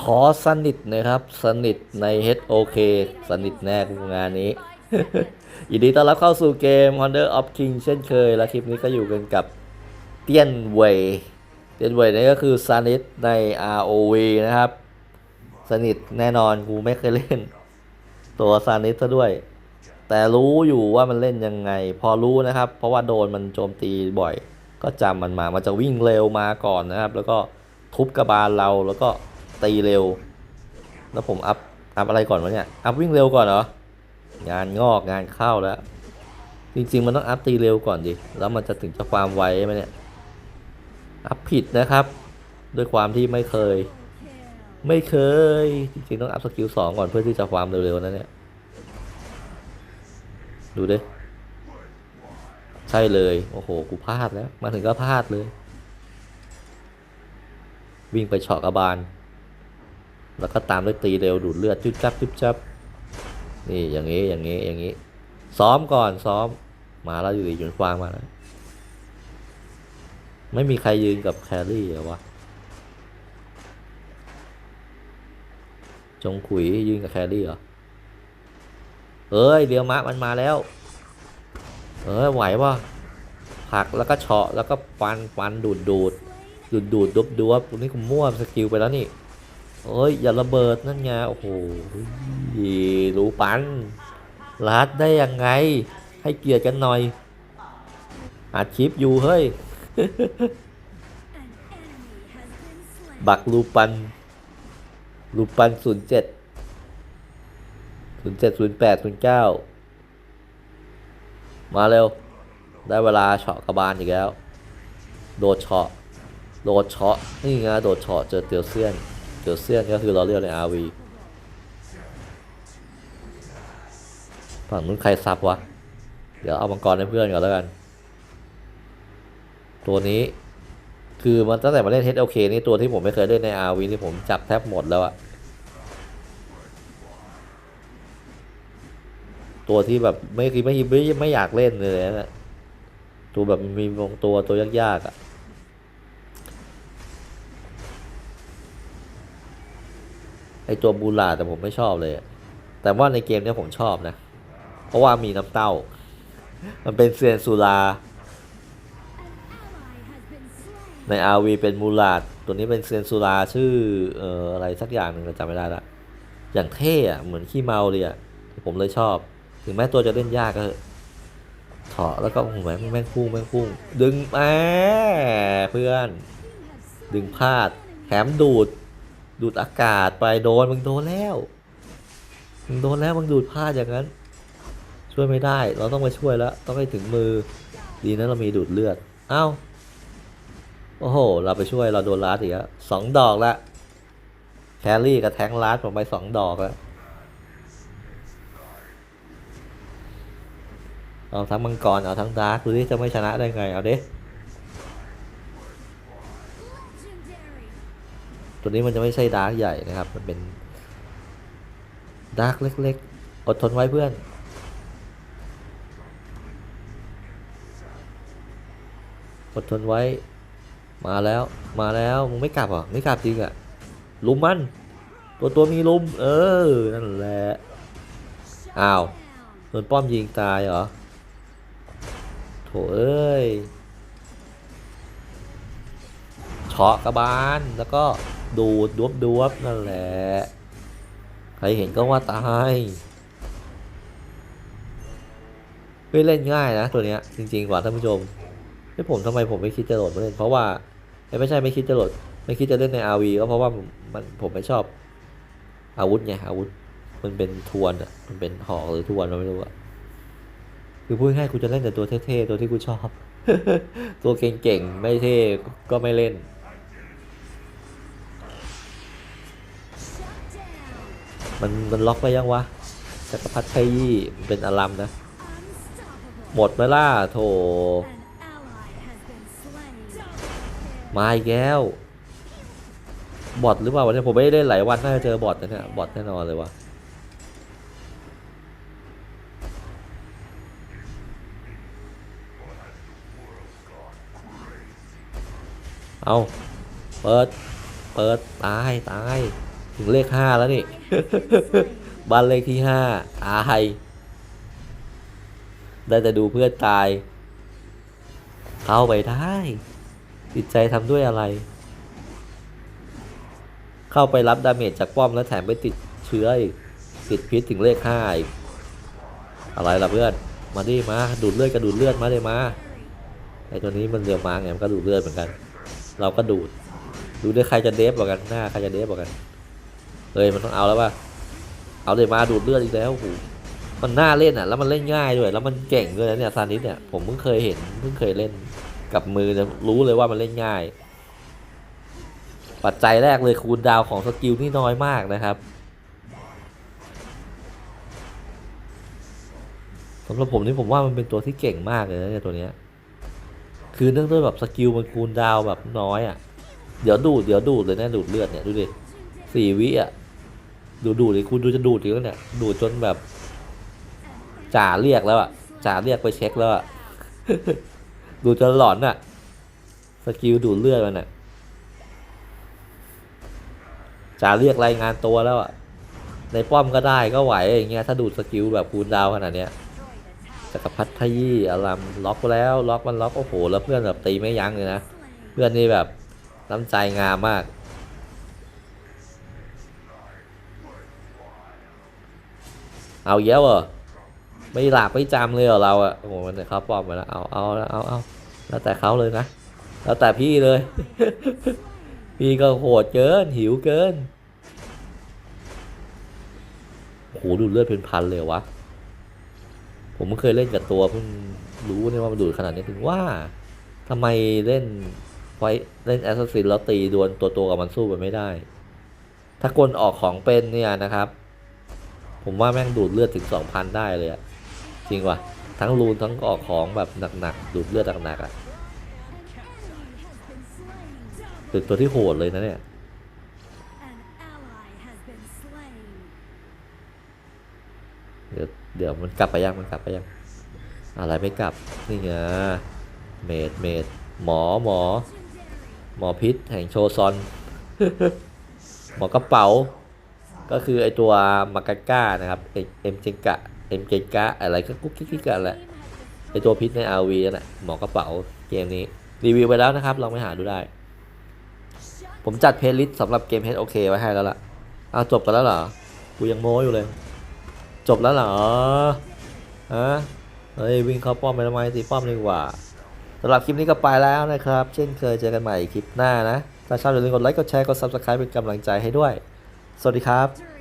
ขอสนิทนะครับ สนิทใน HOK สนิทแน่กูงานนี้ ยินดีต้อนรับเข้าสู่เกม Honor of King เช่นเคย และคลิปนี้ก็อยู่กันกับเตี้ยนเวยเตี้ยนเวยนี่ก็คือสนิทใน ROV นะครับ สนิทแน่นอนกูไม่เคยเล่น ตัวซานิสซะด้วย แต่รู้อยู่ว่ามันเล่นยังไง พอรู้นะครับ เพราะว่าโดนมันโจมตีบ่อย ก็จำมันมา มันจะวิ่งเร็วมาก่อนนะครับ แล้วก็ทุบกระบาลเราแล้วก็ ตีเร็ว แล้วผมอัพ อัพอะไรก่อนวะเนี่ย อัพวิ่งเร็วก่อนเหรอ งานงอกงานเข้าแล้ว จริงๆ มันต้องอัพตีเร็วก่อนดิ แล้วมันจะถึงจะความไวไหมเนี่ย อัพผิดนะครับ ด้วยความที่ไม่เคย ไม่เคย จริงๆ ต้องอัพสกิลสองก่อนเพื่อที่จะความเร็วๆนะเนี่ย ดูดิ ใช่เลย โอ้โห กูพลาดแล้ว มาถึงก็พลาดเลยวิ่งไปเฉาะกระบาล แล้วก็ตามด้วยตีเร็วดูดเลือดจุ๊บจับจุ๊บจับนี่อย่างนี้อย่างนี้อย่างนี้ ซ้อมก่อนซ้อมมาแล้วอยู่ดีจนควางมาแล้วไม่มีใครยืนกับแครี่เหรอวะจงขุยยืนกับแครี่เหรอเอ้ยเดียวมะมันมาแล้ว เอ้ยไหวปะผักแล้วก็เฉาะแล้วก็ฟันฟันดูดดูดดูดดูดดุบดุบนี่กูมั่วสกิลไปแล้วนี่ เอ้ยอย่าระเบิดนั่นไงโอ้โหรู้ปันลัดได้ยังไง ให้เกียรติกันหน่อยอัดคลิปอยู่เฮ้ย บักลูปัน ลูปันศูนย์เจ็ดศูนย์เจ็ดศูนย์แปดศูนย์เก้ามาเร็ว ได้เวลาเฉาะกระบาลอีกแล้ว โดดเฉาะ โดดเฉาะ นี่ไงโดดเฉาะเจอเตียวเซียน เตียวเซียนก็คือเราเรียกในอาวีฝั่งนู้นใครซับวะ เดี๋ยวเอามังกรให้เพื่อนก่อนแล้วกัน ตัวนี้คือมันตั้งแต่มาเล่น HLK นี่ตัวที่ผมไม่เคยเล่นใน RV นี่ผมจับแทบหมดแล้วอะตัวที่แบบไม่คือไม่ไม่ไม่อยากเล่นเลยนะตัวแบบมีบางตัวตัวยากๆอะไตัวบูลาแต่ผมไม่ชอบเลย แต่ว่าในเกมนี้ผมชอบนะ เพราะว่ามีน้ำเต้า มันเป็นเซียนสุราใน RV เป็นมูลาดตัวนี้เป็นเซียนซูราชื่อเอ่ออะไรสักอย่างหนึ่งจำไม่ได้ละอย่างเท่อะเหมือนขี้เมาเลยอะผมเลยชอบ ถึงแม้ตัวจะเล่นยากก็เถอะถาะแล้วก็โอ้โหแม่งแม่งพุ่งแม่งพุ่งดึงแหมเพื่อน ดึงพลาดแถมดูด ดูดอากาศไปโดนมึงโดนแล้วมึงโดนแล้วมึงดูดพลาดอย่างนั้น ช่วยไม่ได้ เราต้องไปช่วยแล้วต้องให้ถึงมือ ดีนะเรามีดูดเลือดเอ้าโอ้โห เราไปช่วยเราโดนลัดอีกแล้วสองดอกละแครี่กับแทงลัดผมไปสองดอกแล้วเอาทั้งมังกรเอาทั้งดาร์คดูดิจะไม่ชนะได้ไงเอาเดิ ตัวนี้มันจะไม่ใช่ดาร์กใหญ่นะครับ มันเป็นดาร์กเล็กๆ อดทนไว้เพื่อน อดทนไว้ มาแล้ว มาแล้วมึงไม่กลับเหรอ ไม่กลับจริงอะลุมมัน ตัวตัวมีลุม เออ นั่นแหละ อ้าวโดนป้อมยิงตายเหรอ โถเอ้ยเฉาะกระบาลแล้วก็ ดูดดวบดวบนั่นแหละ ใครเห็นก็ว่าตายเฮ้ยเล่นง่ายนะตัวเนี้ยจริง ๆ กว่าท่านผู้ชมให้ผมทำไมผมไม่คิดจะโหลดมาเล่นเพราะว่าไม่ใช่ไม่คิดจะโหลด ไม่คิดจะเล่นใน RV ก็เพราะว่ามันผมไม่ชอบ อาวุธไงอาวุธ มันเป็นทวนอะมันเป็นหอกหรือทวนเราไม่รู้อะคือพูดง่ายๆกูจะเล่นแต่ตัวเท่ๆตัวที่กูชอบ ตัวเก่งๆไม่เท่ก็ไม่เล่น มันมันล็อกไปยังวะจักรพรรดิไทยี่มันเป็นอารัมนะ หมดไหมล่ะโถมาอีกแล้วบอทหรือเปล่าวันนี้ผมไม่ได้เล่นหลายวันน่าจะเจอบอทนะเนี่ยบอทแน่นอนเลยวะเอาเปิด เปิด ตาย ตาย ถึงเลขห้าแล้วนี่ บ้านเลขที่ห้าตายได้แต่ดูเพื่อนตาย เข้าไปได้ จิตใจทำด้วยอะไร เข้าไปรับดาเมจจากป้อมแล้วแถมไปติดเชื้ออีก ติดพิษถึงเลขห้าอีก อะไรล่ะเพื่อน มาดิมา ดูดเลือดก็ดูดเลือดมาเลยมา ไอตัวนี้มันเรียวมาไงมันก็ดูดเลือดเหมือนกัน เราก็ดูด ดูด้วยใครจะเดฟกว่ากันหน้าใครจะเดฟกว่ากัน เฮ้ยมันต้องเอาแล้วป่ะเอาเลยมาดูดเลือดอีกแล้วโอ้โหมันน่าเล่นอะ แล้วมันเล่นง่ายด้วย แล้วมันเก่งด้วยนะเนี่ยซานิสเนี่ยผมเพิ่งเคยเห็นเพิ่งเคยเล่นกับมือเนี่ยรู้เลยว่ามันเล่นง่าย ปัจจัยแรกเลยคูณดาวของสกิลนี่น้อยมากนะครับสำหรับผมนี่ผมว่ามันเป็นตัวที่เก่งมากเลยนะเนี่ยตัวเนี้ยคือเนื่องด้วยแบบสกิลมันคูณดาวแบบน้อยอะ เดี๋ยวดูดเดี๋ยวดูดเลยนะดูดเลือดเนี่ยดูดิสี่วิอะ ดูดูดิคุณดูจะดูดอีกแล้วเนี่ยดูดจนแบบจ่าเรียกแล้วอะจ่าเรียกไปเช็คแล้วอะดูจนหลอนอะสกิลดูดเลือดมันอะจ่าเรียกรายงานตัวแล้วอะในป้อมก็ได้ก็ไหวอย่างเงี้ยถ้าดูดสกิลแบบคูณดาวขนาดเนี้ยจักรพัฒทยี่อารามล็อกแล้วล็อกมันล็อกโอ้โหแล้วเพื่อนแบบตีไม่ยั้งเลยนะเพื่อนนี่แบบน้ำใจงามมาก เอาเยอะเหรอไม่หลากไม่จำเลยเหรอเราอะโอ้โหมันเขาปลอมไปแล้วเอาเอาแล้วเอาเอาแล้วแต่เขาเลยนะแล้วแต่พี่เลย พี่ก็โหดเกินหิวเกินโอ้โหดูดเลือดเป็นพันเลยวะผมไม่เคยเล่นกับตัวเพิ่งรู้เนี่ยว่ามันดูดขนาดนี้ถึงว่าทำไมเล่นไฟเล่นแอสซัสซินแล้วตีดวลตัวตัวกับมันสู้มันไม่ได้ ถ้ากลออกของเป็นเนี่ยนะครับ ผมว่าแม่งดูดเลือดถึงสองพันได้เลยอะจริงว่ะ ทั้งรูนทั้งออกของแบบหนักๆดูดเลือดหนักๆอะเป็นตัวที่โหดเลยนะเนี่ยเดี๋ยวเดี๋ยวมันกลับไปยังมันกลับไปยังอะไรไม่กลับนี่ไงเมดเมดหมอหมอ หมอพิษแห่งโชซอน หมอกระเป๋า ก็คือไอตัวมากาก้านะครับเอ็มเจงกะเอ็มเจงกะอะไรก็กุ๊กกิ๊กๆกันแหละไอตัวพิษในอาวีนั่นแหละหมอกระเป๋าเกมนี้รีวิวไปแล้วนะครับลองไปหาดูได้ ผมจัดเพลย์ลิสต์สำหรับเกม HOK ไว้ให้แล้วล่ะเอาจบกันแล้วเหรอกูยังโม้อยู่เลย จบแล้วเหรอฮะเฮ้ยวิ่งเข้าป้อมไปทำไมตีป้อมดีกว่าสำหรับคลิปนี้ก็ไปแล้วนะครับ เช่นเคยเจอกันใหม่คลิปหน้านะ ถ้าชอบอย่าลืมกดไลค์ กดแชร์ กด Subscribe เป็นกำลังใจให้ด้วย สวัสดีครับ